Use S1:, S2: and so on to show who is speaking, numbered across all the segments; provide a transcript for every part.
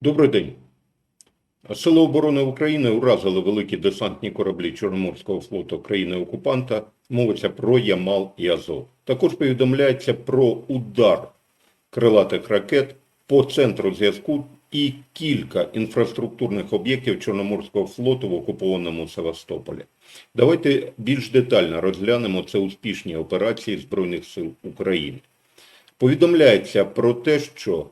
S1: Добрий день. Сили оборони України уразили великі десантні кораблі Чорноморського флоту країни-окупанта. Мовиться про Ямал і Азов. Також повідомляється про удар крилатих ракет по центру зв'язку і кілька інфраструктурних об'єктів Чорноморського флоту в окупованому Севастополі. Давайте більш детально розглянемо це успішні операції Збройних сил України. Повідомляється про те, що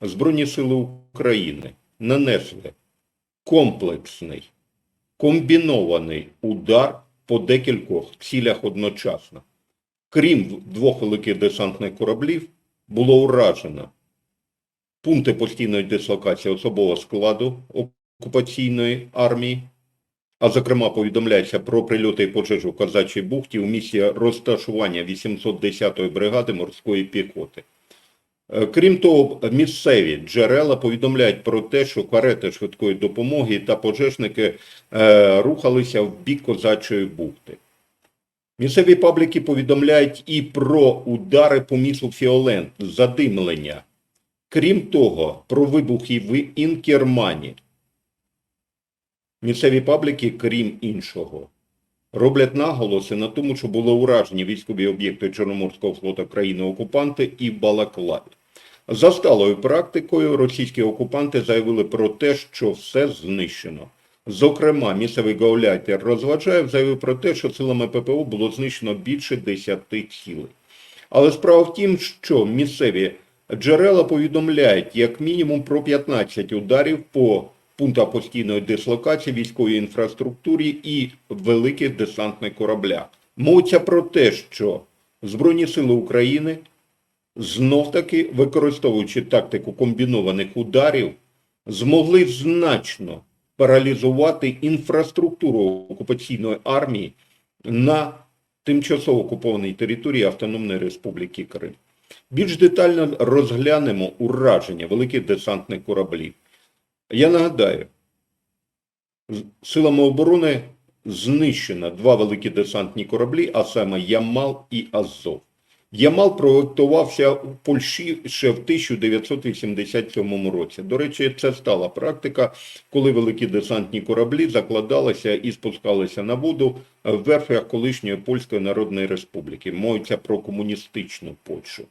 S1: Збройні сили України нанесли комплексний, комбінований удар по декількох цілях одночасно. Крім двох великих десантних кораблів, було уражено пункти постійної дислокації особового складу окупаційної армії, а зокрема повідомляється про прильоти і пожежу в Казачій бухті у місці розташування 810-ї бригади морської піхоти. Е, Крім того, місцеві джерела повідомляють про те, що карети швидкої допомоги та пожежники е, рухалися в бік Козачої бухти. Місцеві пабліки повідомляють і про удари по місту Фіолент, задимлення. Крім того, про вибухи в Інкермані. Місцеві пабліки, крім іншого, роблять наголоси на тому, що були уражені військові об'єкти Чорноморського флоту країни-окупанти і в Балаклаві. За сталою практикою російські окупанти заявили про те, що все знищено. Зокрема, місцевий гауляйтер розважаєв заявив про те, що силами ППО було знищено більше 10 цілей. Але справа в тім, що місцеві джерела повідомляють як мінімум про 15 ударів по пунктах постійної дислокації військової інфраструктурі і великих десантних кораблях. Мовиться про те, що Збройні сили України знов таки, використовуючи тактику комбінованих ударів, змогли значно паралізувати інфраструктуру окупаційної армії на тимчасово окупованій території Автономної Республіки Крим. Більш детально розглянемо ураження великих десантних кораблів. Я нагадаю, силами оборони знищено два великі десантні кораблі, а саме Ямал і Азов. Ямал проєктувався у Польщі ще в 1987 році. До речі, це стала практика, коли великі десантні кораблі закладалися і спускалися на воду в верфях колишньої Польської Народної Республіки. Мовиться про комуністичну Польщу.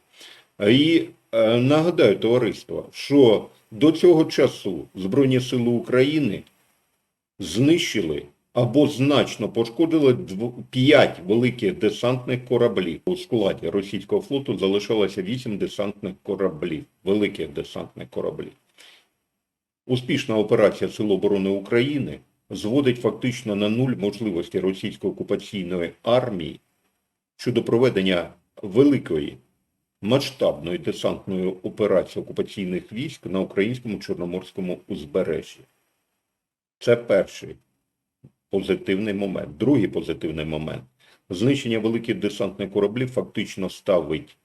S1: І е, нагадаю, товариство, що до цього часу Збройні Сили України знищили або значно пошкодили дв- п'ять великих десантних кораблів. У складі російського флоту залишалося вісім десантних кораблів, великих десантних кораблів. Успішна операція Сил оборони України зводить фактично на нуль можливості російської окупаційної армії щодо проведення великої масштабної десантної операції окупаційних військ на українському чорноморському узбережжі. Це перший позитивний момент. Другий позитивний момент. Знищення великих десантних кораблів фактично ставить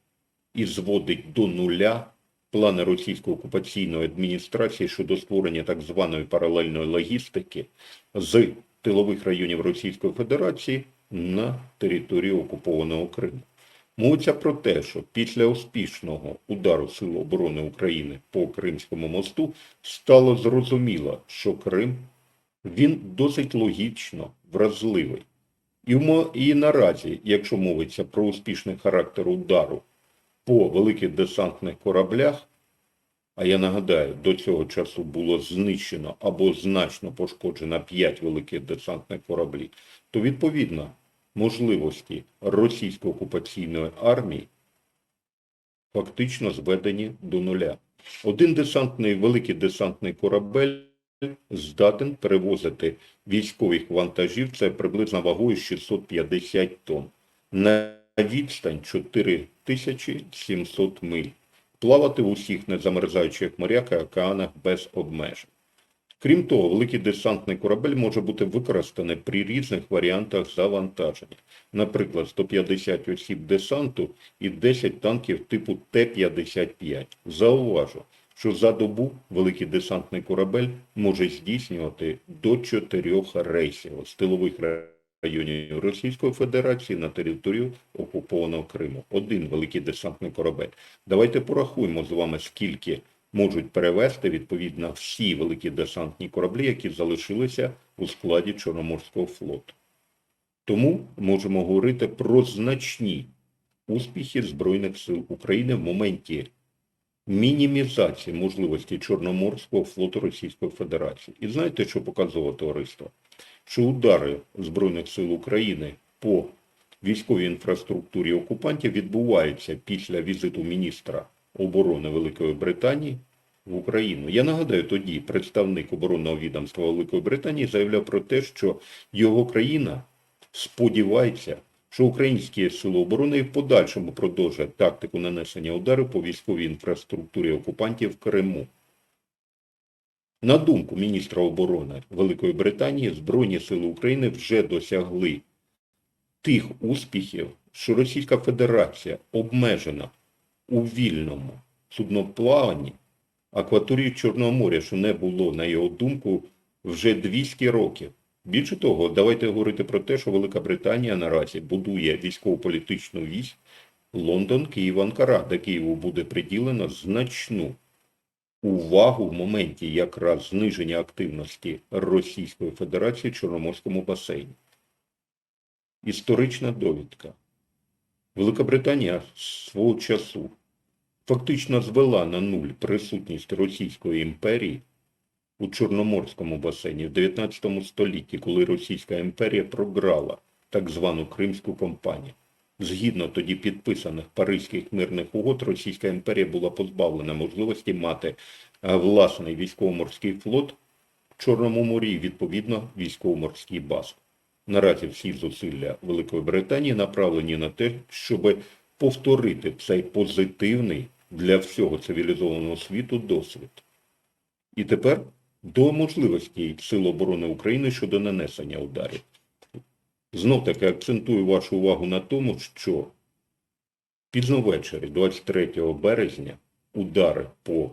S1: і зводить до нуля плани російської окупаційної адміністрації щодо створення так званої паралельної логістики з тилових районів Російської Федерації на територію окупованого Криму. Мовиться про те, що після успішного удару Сил оборони України по Кримському мосту стало зрозуміло, що Крим він досить логічно вразливий. І, наразі, якщо мовиться про успішний характер удару по великих десантних кораблях, а я нагадаю, до цього часу було знищено або значно пошкоджено 5 великих десантних кораблів, то відповідно можливості російської окупаційної армії фактично зведені до нуля. Один десантний, великий десантний корабель здатен перевозити військових вантажів, це приблизно вагою 650 тонн, на відстань 4700 миль, плавати в усіх незамерзаючих морях і океанах без обмежень. Крім того, великий десантний корабель може бути використаний при різних варіантах завантаження. Наприклад, 150 осіб десанту і 10 танків типу Т-55. Зауважу, що за добу великий десантний корабель може здійснювати до 4 рейсів з тилових районів Російської Федерації на територію окупованого Криму. Один великий десантний корабель. Давайте порахуємо з вами, скільки можуть перевести відповідно всі великі десантні кораблі, які залишилися у складі Чорноморського флоту. Тому можемо говорити про значні успіхи Збройних сил України в моменті мінімізації можливості Чорноморського флоту Російської Федерації. І знаєте, що показувало товариство? Що удари Збройних сил України по військовій інфраструктурі окупантів відбуваються після візиту міністра оборони Великої Британії в Україну. Я нагадаю, тоді представник оборонного відомства Великої Британії заявляв про те, що його країна сподівається, що українські сили оборони в подальшому продовжать тактику нанесення ударів по військовій інфраструктурі окупантів в Криму. На думку міністра оборони Великої Британії, Збройні сили України вже досягли тих успіхів, що Російська Федерація обмежена у вільному судноплаванні акваторії Чорного моря, що не було, на його думку, вже 200 років. Більше того, давайте говорити про те, що Велика Британія наразі будує військово-політичну вісь Лондон, Київ, Анкара, де Києву буде приділено значну увагу в моменті якраз зниження активності Російської Федерації в Чорноморському басейні. Історична довідка. Велика Британія свого часу фактично звела на нуль присутність Російської імперії у Чорноморському басейні в 19 столітті, коли Російська імперія програла так звану Кримську кампанію. Згідно тоді підписаних Паризьких мирних угод, Російська імперія була позбавлена можливості мати е, власний військово-морський флот в Чорному морі і, відповідно, військово-морський баз. Наразі всі зусилля Великої Британії направлені на те, щоб повторити цей позитивний для всього цивілізованого світу досвід. І тепер до можливості Сил оборони України щодо нанесення ударів. Знов таки акцентую вашу увагу на тому, що пізно ввечері, 23 березня, удари по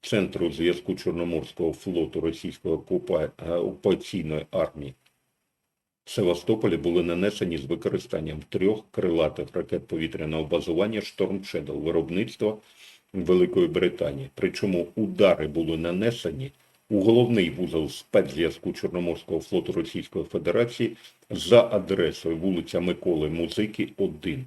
S1: центру зв'язку Чорноморського флоту Російської окупаційної армії в Севастополі були нанесені з використанням трьох крилатих ракет повітряного базування Storm Shadow виробництва Великої Британії. Причому удари були нанесені у головний вузол спецзв'язку Чорноморського флоту Російської Федерації за адресою вулиця Миколи Музики, 1.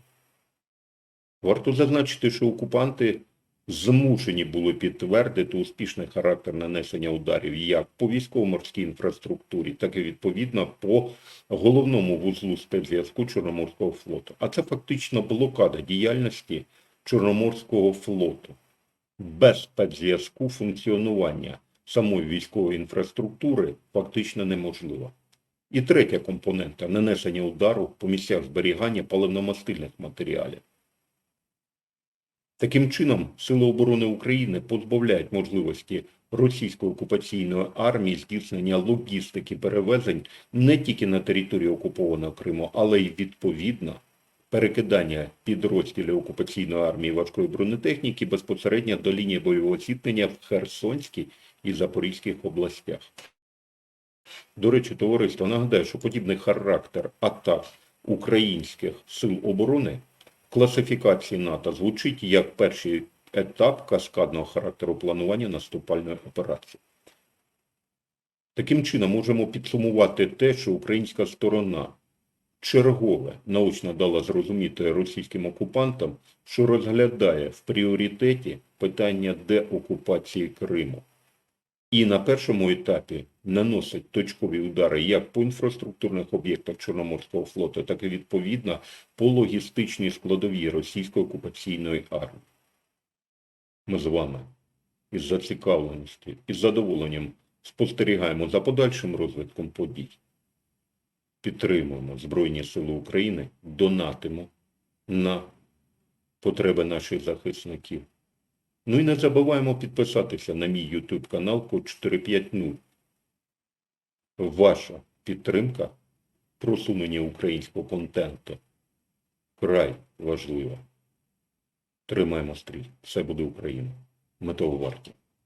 S1: Варто зазначити, що окупанти змушені були підтвердити успішний характер нанесення ударів як по військово-морській інфраструктурі, так і відповідно по головному вузлу спецзв'язку Чорноморського флоту. А це фактично блокада діяльності Чорноморського флоту. Без спецзв'язку функціонування самої військової інфраструктури фактично неможливо. І третя компонента нанесення удару по місцях зберігання паливно-мастильних матеріалів. Таким чином, Сили оборони України позбавляють можливості російської окупаційної армії здійснення логістики перевезень не тільки на території окупованого Криму, але й відповідно перекидання підрозділів окупаційної армії важкої бронетехніки безпосередньо до лінії бойового зіткнення в Херсонській і Запорізьких областях. До речі, товариство нагадаю, що подібний характер атак українських сил оборони класифікації НАТО звучить як перший етап каскадного характеру планування наступальної операції. Таким чином, можемо підсумувати те, що українська сторона чергове наочно дала зрозуміти російським окупантам, що розглядає в пріоритеті питання деокупації Криму. І на першому етапі наносить точкові удари як по інфраструктурних об'єктах Чорноморського флоту, так і відповідно по логістичній складовій російської окупаційної армії. Ми з вами із зацікавленістю і з задоволенням спостерігаємо за подальшим розвитком подій. Підтримуємо Збройні Сили України, донатимо на потреби наших захисників. Ну і не забуваємо підписатися на мій YouTube канал Код 450. Ваша підтримка просунення українського контенту край важлива. Тримаємо стрій. Все буде Україна. Метово варті.